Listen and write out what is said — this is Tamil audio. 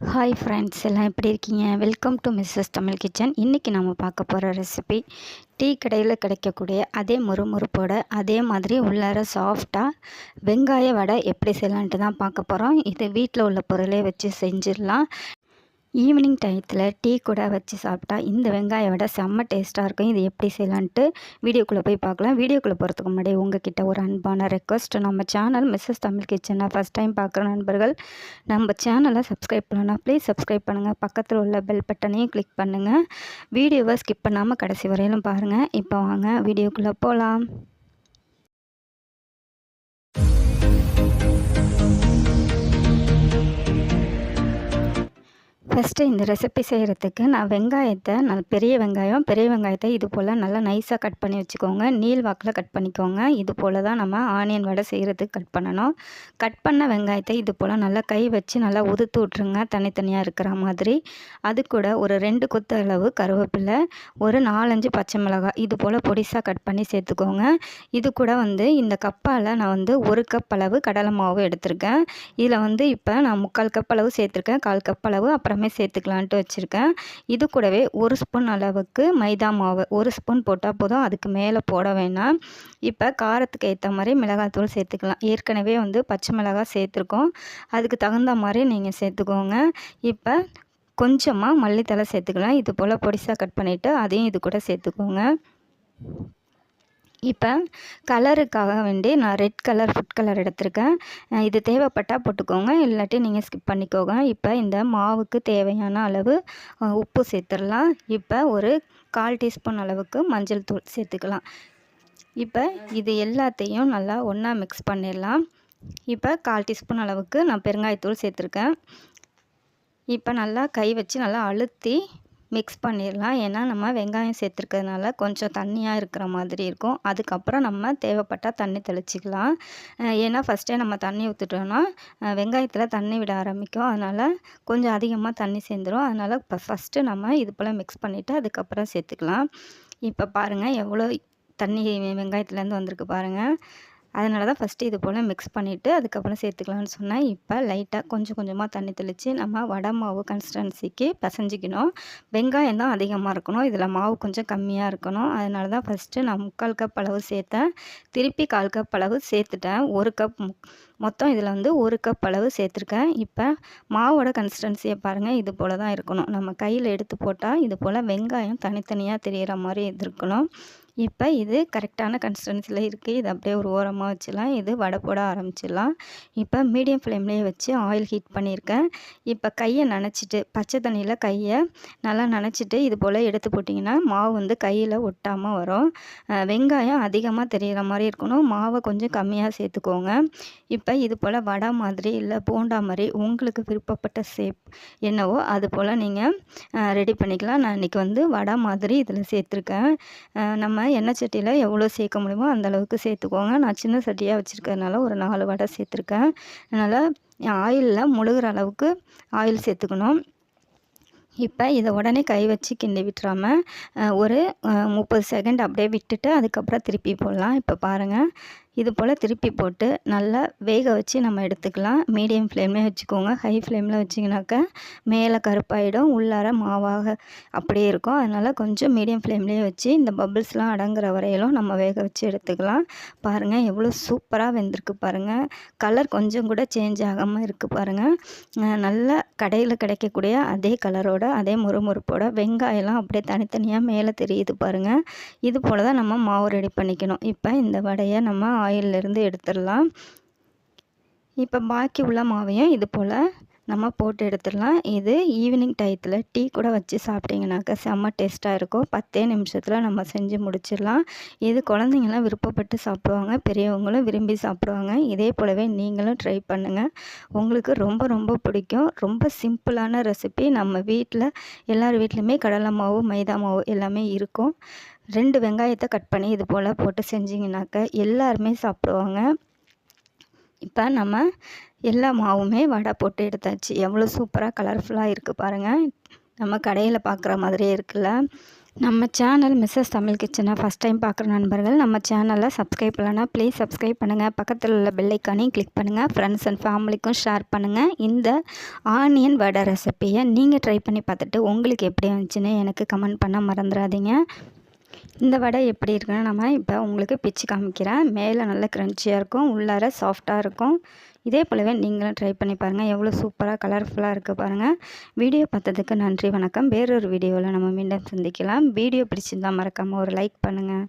ஹாய் ஃப்ரெண்ட்ஸ் எல்லாம் எப்படி இருக்கீங்க? Welcome to Mrs Tamil kitchen இன்றைக்கி நம்ம பார்க்க போகிற ரெசிபி டீ கடையில் கிடைக்கக்கூடிய அதே முறுமுறுப்போட அதே மாதிரி உள்ளார சாஃப்டாக வெங்காய வடை எப்படி செய்யலான்ட்டு தான் பார்க்க போகிறோம் இது வீட்டில் உள்ள பொருளே வச்சு செஞ்சிடலாம். ஈவினிங் டயத்தில் டீ கூட வச்சு சாப்பிட்டா இந்த வெங்காய வடை செம்ம டேஸ்ட்டாக இருக்கும். இது எப்படி செய்யலான்ட்டு வீடியோக்குள்ளே போய் பார்க்கலாம். வீடியோக்குள்ளே போகிறதுக்கு முன்னாடி உங்ககிட்ட ஒரு அன்பான ரெக்வஸ்ட் நம்ம சேனல் மிஸ்ஸஸ் தமிழ் கிச்சனை ஃபஸ்ட் டைம் பார்க்குற நண்பர்கள் நம்ம சேனலை சப்ஸ்கிரைப் பண்ணலாம் ப்ளீஸ் சப்ஸ்கிரைப் பண்ணுங்கள் பக்கத்தில் உள்ள பெல் பட்டனையும் கிளிக் பண்ணுங்கள் வீடியோவை ஸ்கிப் பண்ணாமல் கடைசி வரையிலும் பாருங்கள் இப்போ வாங்க வீடியோக்குள்ளே போகலாம் ஃபஸ்ட்டு இந்த ரெசிபி செய்கிறதுக்கு நான் வெங்காயத்தை நான் பெரிய வெங்காயம் பெரிய வெங்காயத்தை இது போல் நல்லா நைஸாக கட் பண்ணி வச்சுக்கோங்க. நீள் வாக்கில் கட் பண்ணிக்கோங்க. இது போல் தான் நம்ம ஆனியன் வடை செய்கிறதுக்கு கட் பண்ணணும். கட் பண்ண வெங்காயத்தை இது போல் நல்லா கை வச்சு நல்லா உதுத்து விட்ருங்க தனித்தனியாக இருக்கிற மாதிரி. அது கூட ஒரு ரெண்டு கொத்து அளவு கருவேப்பிலை ஒரு நாலஞ்சு பச்சை மிளகாய் இது போல் பொடிசாக கட் பண்ணி சேர்த்துக்கோங்க. இது கூட வந்து இந்த கப்பால் நான் வந்து ஒரு கப் அளவு கடலை மாவு எடுத்திருக்கேன். இதில் வந்து இப்போ நான் முக்கால் கப் அளவு சேர்த்துருக்கேன். கால் கப் அளவு அப்புறமே சேர்த்து சேர்த்துக்கலான்ட்டு வச்சுருக்கேன். இது கூடவே ஒரு ஸ்பூன் அளவுக்கு மைதா மாவு ஒரு ஸ்பூன் போட்டால் போதும். அதுக்கு மேலே போட வேணாம். இப்போ காரத்துக்கு ஏற்ற மாதிரி மிளகாத்தூள் சேர்த்துக்கலாம். ஏற்கனவே வந்து பச்சை மிளகாய் சேர்த்துருக்கோம். அதுக்கு தகுந்த மாதிரி நீங்கள் சேர்த்துக்கோங்க. இப்போ கொஞ்சமாக மல்லித்தலை சேர்த்துக்கலாம். இது போல் பொடிசாக கட் பண்ணிவிட்டு அதையும் இது கூட சேர்த்துக்கோங்க. இப்போ கலருக்காக வேண்டி நான் ரெட் கலர் ஃபுட் கலர் எடுத்திருக்கேன். இது தேவைப்பட்டால் போட்டுக்கோங்க. இல்லாட்டி நீங்கள் ஸ்கிப் பண்ணிக்கோங்க. இப்போ இந்த மாவுக்கு தேவையான அளவு உப்பு சேர்த்துடலாம். இப்போ ஒரு கால் டீஸ்பூன் அளவுக்கு மஞ்சள் தூள் சேர்த்துக்கலாம். இப்போ இது எல்லாத்தையும் நல்லா ஒன்றா மிக்ஸ் பண்ணிடலாம். இப்போ கால் டீஸ்பூன் அளவுக்கு நான் பெருங்காயத்தூள் சேர்த்துருக்கேன். இப்போ நல்லா கை வச்சு நல்லா அழுத்தி மிக்ஸ் பண்ணிடலாம். ஏன்னா நம்ம வெங்காயம் சேர்த்துருக்கிறதுனால கொஞ்சம் தண்ணியாக இருக்கிற மாதிரி இருக்கும். அதுக்கப்புறம் நம்ம தேவைப்பட்டால் தண்ணி தெளிச்சிக்கலாம். ஏன்னா ஃபஸ்ட்டே நம்ம தண்ணி ஊற்றுட்டோன்னா வெங்காயத்தில் தண்ணி விட ஆரம்பிக்கும். அதனால் கொஞ்சம் அதிகமாக தண்ணி சேர்ந்துடும் அதனால் இப்போ ஃபஸ்ட்டு நம்ம இது போல் மிக்ஸ் பண்ணிவிட்டு அதுக்கப்புறம் சேர்த்துக்கலாம். இப்போ பாருங்கள் எவ்வளோ தண்ணி வெங்காயத்துலேருந்து வந்திருக்கு பாருங்கள் அதனால தான் ஃபஸ்ட்டு இது போல் மிக்ஸ் பண்ணிவிட்டு அதுக்கப்புறம் சேர்த்துக்கலான்னு சொன்னேன். இப்போ லைட்டாக கொஞ்சம் கொஞ்சமாக தண்ணி தெளித்து நம்ம வடை மாவு கன்சிஸ்டன்சிக்கு பசைஞ்சிக்கணும். வெங்காயம் தான் அதிகமாக இருக்கணும். இதில் மாவு கொஞ்சம் கம்மியாக இருக்கணும். அதனால தான் ஃபஸ்ட்டு நான் முக்கால் கப் அளவு சேர்த்தேன். திருப்பி கால் கப் அளவு சேர்த்துட்டேன். ஒரு கப் மொத்தம் இதில் வந்து ஒரு கப் அளவு சேர்த்துருக்கேன். இப்போ மாவோட கன்சிஸ்டன்சியை பாருங்கள் இது போல் தான் இருக்கணும். நம்ம கையில் எடுத்து போட்டால் இது போல் வெங்காயம் தனித்தனியாக தெரிகிற மாதிரி இது இருக்கணும். இப்போ இது கரெக்டான கன்சிஸ்டன்சியில் இருக்குது இது அப்படியே ஒரு ஓரமாக வச்சிடலாம் இது வடை போட ஆரம்பிச்சிடலாம். இப்போ மீடியம் ஃப்ளேம்லேயே வச்சு ஆயில் ஹீட் பண்ணியிருக்கேன். இப்போ கையை நனைச்சிட்டு பச்சை தண்ணியில் கையை நல்லா நனைச்சிட்டு இது போல் எடுத்து போட்டிங்கன்னா மாவு வந்து கையில் ஒட்டாமல் வரும். வெங்காயம் அதிகமாக தெரிகிற மாதிரி இருக்கணும். மாவை கொஞ்சம் கம்மியாக சேர்த்துக்கோங்க. இப்போ இது போல் வடை மாதிரி இல்லை போண்டா மாதிரி உங்களுக்கு விருப்பப்பட்ட ஷேப் என்னவோ அது போல் நீங்கள் ரெடி பண்ணிக்கலாம். நான் இன்றைக்கி வந்து வடை மாதிரி இதில் சேர்த்துருக்கேன். நம்ம எண்ணெய் சட்டியில் எவ்வளோ சேர்க்க முடியுமோ அந்தளவுக்கு சேர்த்துக்கோங்க. நான் சின்ன சட்டியாக வச்சுருக்கிறதுனால ஒரு நாலு வடை சேர்த்துருக்கேன். அதனால் ஆயிலில் முழுகிற அளவுக்கு ஆயில் சேர்த்துக்கணும். இப்போ இதை உடனே கை வச்சு கிண்டி விட்டுறாமல் ஒரு முப்பது செகண்ட் அப்படியே விட்டுட்டு அதுக்கப்புறம் திருப்பி போடலாம். இப்போ பாருங்கள் இது போல் திருப்பி போட்டு நல்லா வேக வச்சு நம்ம எடுத்துக்கலாம். மீடியம் ஃப்ளேம்லேயே வச்சுக்கோங்க. ஹை ஃப்ளேமில் வச்சிங்கனாக்கா மேலே கருப்பாயிடும் உள்ளார மாவாக அப்படியே இருக்கும். அதனால் கொஞ்சம் மீடியம் ஃப்ளேம்லேயே வச்சு இந்த பபிள்ஸ்லாம் அடங்குற வரையிலும் நம்ம வேக வச்சு எடுத்துக்கலாம். பாருங்கள் எவ்வளோ சூப்பராக வெந்திருக்கு பாருங்கள் கலர் கொஞ்சம் கூட சேஞ்ச் ஆகாமல் இருக்குது பாருங்கள் நல்லா கடையில் கிடைக்கக்கூடிய அதே கலரோட அதே முறுமுறுப்போட வெங்காயம்லாம் அப்படியே தனித்தனியாக மேலே தெரியுது பாருங்கள் இது போல் தான் நம்ம மாவு ரெடி பண்ணிக்கணும். இப்போ இந்த வடையை நம்ம ஆயிலிருந்து எடுத்துடலாம். இப்போ பாக்கி உள்ள மாவையும் இது போல் நம்ம போட்டு எடுத்துடலாம் இது ஈவினிங் டயத்தில் டீ கூட வச்சு சாப்பிட்டிங்கனாக்கா செம்ம டேஸ்ட்டாக இருக்கும். பத்தே நிமிஷத்தில் நம்ம செஞ்சு முடிச்சிடலாம். இது குழந்தைங்களாம் விருப்பப்பட்டு சாப்பிடுவாங்க. பெரியவங்களும் விரும்பி சாப்பிடுவாங்க. இதே போலவே நீங்களும் ட்ரை பண்ணுங்கள் உங்களுக்கு ரொம்ப ரொம்ப பிடிக்கும். ரொம்ப சிம்பிளான ரெசிபி நம்ம வீட்டில் எல்லார் வீட்லேயுமே கடலை மாவு மைதா மாவு எல்லாமே இருக்கும். ரெண்டு வெங்காயத்தை கட் பண்ணி இது போல் போட்டு செஞ்சிங்கனாக்கா எல்லாருமே சாப்பிடுவாங்க. இப்போ நம்ம எல்லா மாவுமே வடை போட்டு எடுத்தாச்சு. எவ்வளோ சூப்பராக கலர்ஃபுல்லாக இருக்குது பாருங்கள் நம்ம கடையில் பார்க்குற மாதிரியே இருக்குல்ல. நம்ம சேனல் மிஸ்ஸஸ் தமிழ் கிச்சனை ஃபஸ்ட் டைம் பார்க்குற நண்பர்கள் நம்ம சேனலை சப்ஸ்கிரைப் பண்ணலன்னா ப்ளீஸ் சப்ஸ்கிரைப் பண்ணுங்கள் பக்கத்தில் உள்ள பெல்லைக்கானையும் கிளிக் பண்ணுங்கள் ஃப்ரெண்ட்ஸ் அண்ட் ஃபேமிலிக்கும் ஷேர் பண்ணுங்கள் இந்த ஆனியன் வடை ரெசிப்பியை நீங்கள் ட்ரை பண்ணி பார்த்துட்டு உங்களுக்கு எப்படி வந்துச்சுன்னு எனக்கு கமெண்ட் பண்ண மறந்துடாதீங்க. இந்த வடை எப்படி இருக்குன்னு நம்ம இப்போ உங்களுக்கு பிச்சு காமிக்கிறேன். மேலே நல்ல க்ரன்ச்சியாக இருக்கும். உள்ளார சாஃப்டாக இருக்கும். இதே போலவே நீங்களும் ட்ரை பண்ணி பாருங்கள் எவ்வளோ சூப்பராக கலர்ஃபுல்லாக இருக்குது பாருங்கள் வீடியோ பார்த்ததுக்கு நன்றி வணக்கம். வேறொரு வீடியோவில் நம்ம மீண்டும் சந்திக்கலாம். வீடியோ பிடிச்சிருந்தால் மறக்காமல் ஒரு லைக் பண்ணுங்கள்